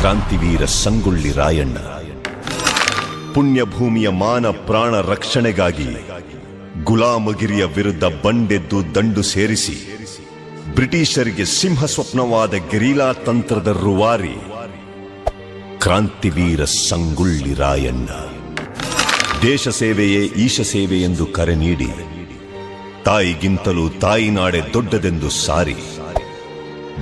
ಕ್ರಾಂತಿವೀರ ಸಂಗೊಳ್ಳಿ ರಾಯಣ್ಣ. ಪುಣ್ಯಭೂಮಿಯ ಮಾನ ಪ್ರಾಣ ರಕ್ಷಣೆಗಾಗಿ ಗುಲಾಮಗಿರಿಯ ವಿರುದ್ಧ ಬಂಡೆದ್ದು ದಂಡು ಸೇರಿಸಿ ಬ್ರಿಟಿಷರಿಗೆ ಸಿಂಹ ಸ್ವಪ್ನವಾದ ಗೆರಿಲಾ ತಂತ್ರದ ರುವಾರಿ ಕ್ರಾಂತಿವೀರ ಸಂಗೊಳ್ಳಿ ರಾಯಣ್ಣ. ದೇಶ ಸೇವೆಯೇ ಈಶ ಸೇವೆ ಎಂದು ಕರೆ ನೀಡಿ ತಾಯಿಗಿಂತಲೂ ತಾಯಿನಾಡೆ ದೊಡ್ಡದೆಂದು ಸಾರಿ.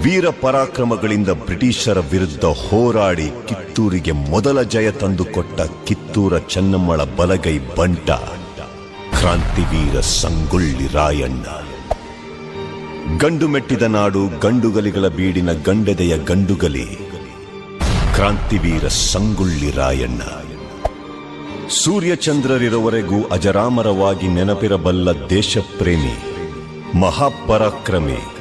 ವೀರ ಪರಾಕ್ರಮಗಳಿಂದ ಬ್ರಿಟಿಷರ ವಿರುದ್ಧ ಹೋರಾಡಿ ಕಿತ್ತೂರಿಗೆ ಮೊದಲ ಜಯ ತಂದುಕೊಟ್ಟ ಕಿತ್ತೂರ ಚೆನ್ನಮ್ಮಳ ಬಲಗೈ ಬಂಟ. ಕ್ರಾಂತಿವೀರ ಸಂಗೊಳ್ಳಿ ರಾಯಣ್ಣ. ಗಂಡು ಮೆಟ್ಟಿದ ನಾಡು ಗಂಡುಗಲಿಗಳ ಬೀಡಿನ ಗಂಡೆದೆಯ ಗಂಡುಗಲಿ. ಕ್ರಾಂತಿವೀರ ಸಂಗೊಳ್ಳಿ ರಾಯಣ್ಣ. ಸೂರ್ಯಚಂದ್ರರಿರುವವರೆಗೂ ಅಜರಾಮರವಾಗಿ ನೆನಪಿರಬಲ್ಲ ದೇಶಪ್ರೇಮಿ, ಮಹಾಪರಾಕ್ರಮಿ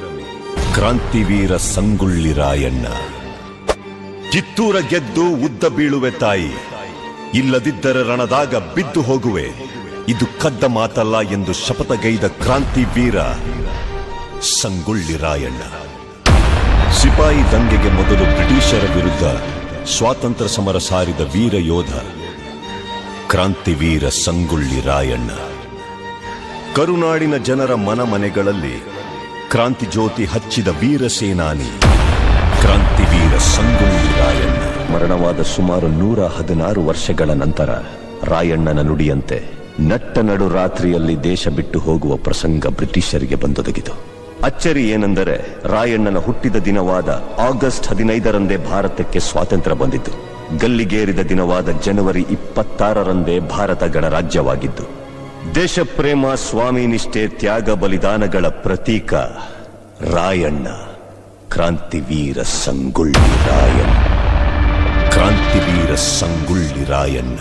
ಕ್ರಾಂತಿವೀರ ಸಂಗುಳ್ಳಿ ರಾಯಣ್ಣ. ಕಿತ್ತೂರ ಗೆದ್ದು ಉದ್ದ ಬೀಳುವೆ ತಾಯಿ. ಇಲ್ಲದಿದ್ದರೆ ರಣದಾಗ ಬಿದ್ದು ಹೋಗುವೆ. ಇದು ಕದ್ದ ಮಾತಲ್ಲ ಎಂದು ಶಪಥಗೈದ ಕ್ರಾಂತಿವೀರ ಸಂಗೊಳ್ಳಿ ರಾಯಣ್ಣ. ಸಿಪಾಯಿ ದಂಗೆಗೆ ಮೊದಲು ಬ್ರಿಟಿಷರ ವಿರುದ್ಧ ಸ್ವಾತಂತ್ರ್ಯ ಸಮರ ಸಾರಿದ ವೀರ ಯೋಧ ಕ್ರಾಂತಿವೀರ ಸಂಗುಳ್ಳಿ ರಾಯಣ್ಣ. ಕರುನಾಡಿನ ಜನರ ಮನ ಮನೆಗಳಲ್ಲಿ ಕ್ರಾಂತಿ ಜ್ಯೋತಿ ಹಚ್ಚಿದ ವೀರ ಸೇನಾನಿ. ಕ್ರಾಂತಿವೀರ ಸಂಗೊಳ್ಳಿ ರಾಯಣ್ಣ. ಮರಣವಾದ ಸುಮಾರು ನೂರ ಹದಿನಾರು ವರ್ಷಗಳ ನಂತರ ರಾಯಣ್ಣನ ನುಡಿಯಂತೆ ನಟ್ಟ ನಡು ರಾತ್ರಿಯಲ್ಲಿ ದೇಶ ಬಿಟ್ಟು ಹೋಗುವ ಪ್ರಸಂಗ ಬ್ರಿಟಿಷರಿಗೆ ಬಂದೊದಗಿತು. ಅಚ್ಚರಿ ಏನೆಂದರೆ ರಾಯಣ್ಣನ ಹುಟ್ಟಿದ ದಿನವಾದ ಆಗಸ್ಟ್ ಹದಿನೈದರಂದೇ ಭಾರತಕ್ಕೆ ಸ್ವಾತಂತ್ರ್ಯ ಬಂದಿತು. ಗಲ್ಲಿಗೇರಿದ ದಿನವಾದ ಜನವರಿ ಇಪ್ಪತ್ತಾರರಂದೇ ಭಾರತ ಗಣರಾಜ್ಯವಾಗಿದ್ದು ದೇಶಪ್ರೇಮ ಸ್ವಾಮಿ ನಿಷ್ಠೆ ತ್ಯಾಗ ಬಲಿದಾನಗಳ ಪ್ರತೀಕ ರಾಯಣ್ಣ ಕ್ರಾಂತಿವೀರ ಸಂಗೊಳ್ಳಿ ರಾಯಣ್ಣ. ಕ್ರಾಂತಿವೀರ ಸಂಗೊಳ್ಳಿ ರಾಯಣ್ಣ.